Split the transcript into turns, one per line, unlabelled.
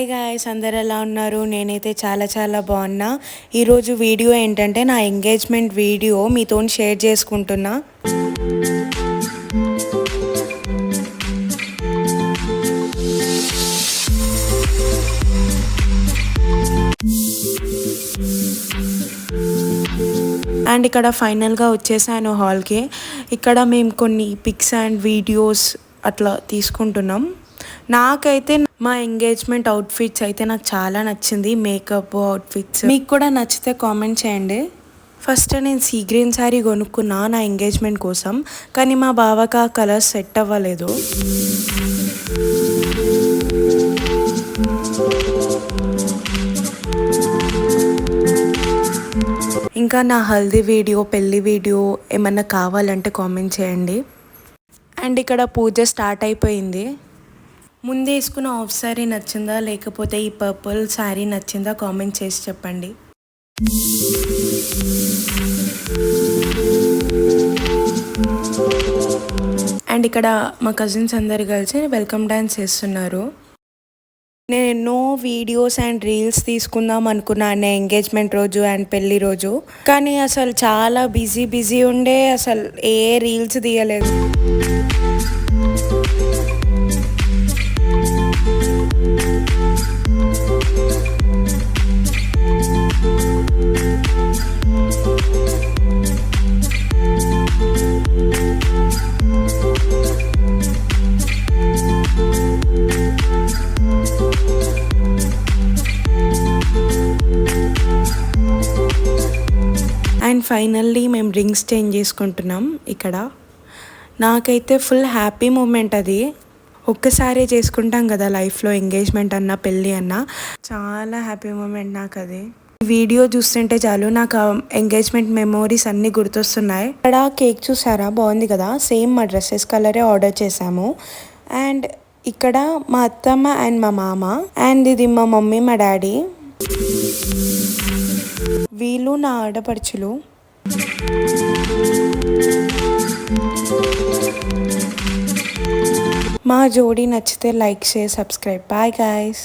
Hi guys అందరు ఎలా ఉన్నారు? నేనైతే చాలా చాలా బాగున్నా. ఈరోజు వీడియో ఏంటంటే నా ఎంగేజ్మెంట్ వీడియో మీతో షేర్ చేసుకుంటున్నా. అండ్ ఇక్కడ ఫైనల్గా వచ్చేసాను హాల్కి ఇక్కడ మేము కొన్ని పిక్స్ అండ్ వీడియోస్ అట్లా తీసుకుంటున్నాం. నాకైతే మా ఎంగేజ్మెంట్ అవుట్ఫిట్స్ అయితే నాకు చాలా నచ్చింది. Makeup outfits. మీకు కూడా నచ్చితే కామెంట్ చేయండి. ఫస్ట్ నేను సీ గ్రీన్ శారీ కొనుక్కున్నా నా ఎంగేజ్మెంట్ కోసం కానీ మా బావకి ఆ కలర్ సెట్ అవ్వలేదు. ఇంకా నా హల్దీ వీడియో పెళ్ళి వీడియో ఏమన్నా కావాలంటే కామెంట్ చేయండి. అండ్ ఇక్కడ పూజ స్టార్ట్ అయిపోయింది. ముందే వేసుకున్న ఆఫ్ శారీ నచ్చిందా? లేకపోతే ఈ పర్పుల్ శారీ నచ్చిందా? కామెంట్ చేసి చెప్పండి. అండ్ ఇక్కడ మా కజిన్స్ అందరు కలిసి వెల్కమ్ డ్యాన్స్ చేస్తున్నారు. నేను ఎన్నో వీడియోస్ అండ్ రీల్స్ తీసుకుందాం అనుకున్నాను ఎంగేజ్మెంట్ రోజు అండ్ పెళ్ళి రోజు. కానీ అసలు చాలా బిజీ బిజీ ఉండే అసలు ఏ రీల్స్ తీయలేదు. అండ్ ఫైనల్లీ మేము రింగ్స్ చేంజ్ చేసుకుంటున్నాం ఇక్కడ. నాకైతే ఫుల్ హ్యాపీ మూమెంట్ అది. ఒక్కసారే చేసుకుంటాం కదా లైఫ్లో ఎంగేజ్మెంట్ అన్న పెళ్ళి అన్న. చాలా హ్యాపీ మూమెంట్ నాకు అది వీడియో చూస్తుంటే చాలు నాకు ఎంగేజ్మెంట్ మెమోరీస్ అన్నీ గుర్తొస్తున్నాయి. ఇక్కడ కేక్ చూసారా? బాగుంది కదా? సేమ్ మా డ్రెస్సెస్ కలరే ఆర్డర్ చేశాము. అండ్ ఇక్కడ మా అత్తమ్మ అండ్ మా మామ అండ్ ఇది మా మమ్మీ మా డాడీ. వీళ్ళు నా ఆడపడుచులు. మా జోడీ నచ్చితే like share subscribe. Bye guys